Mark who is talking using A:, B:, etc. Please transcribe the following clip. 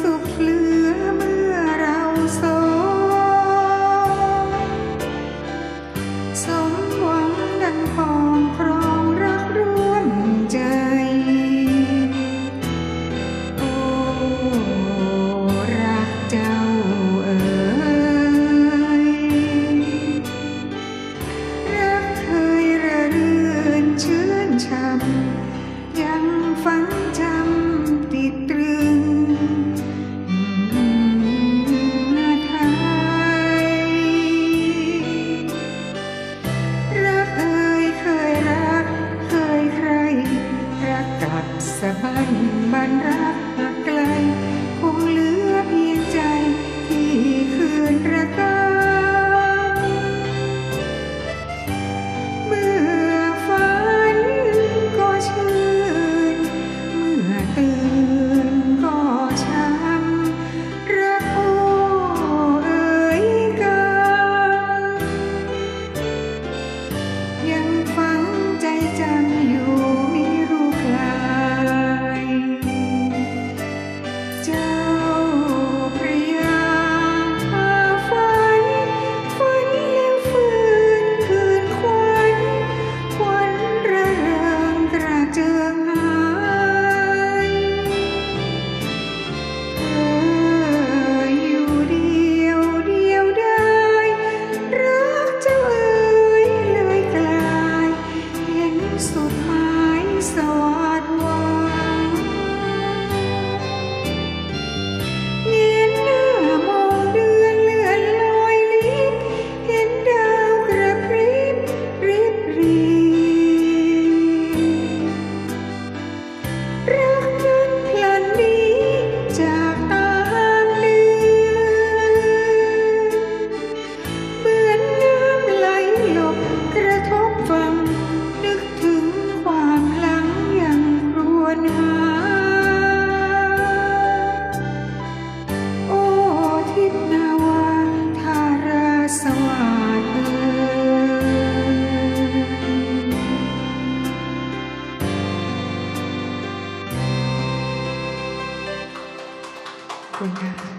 A: สุขเหลือเมื่อเราสมสมหวังดังพอ กัดสะบั้นมันรัก 滚开！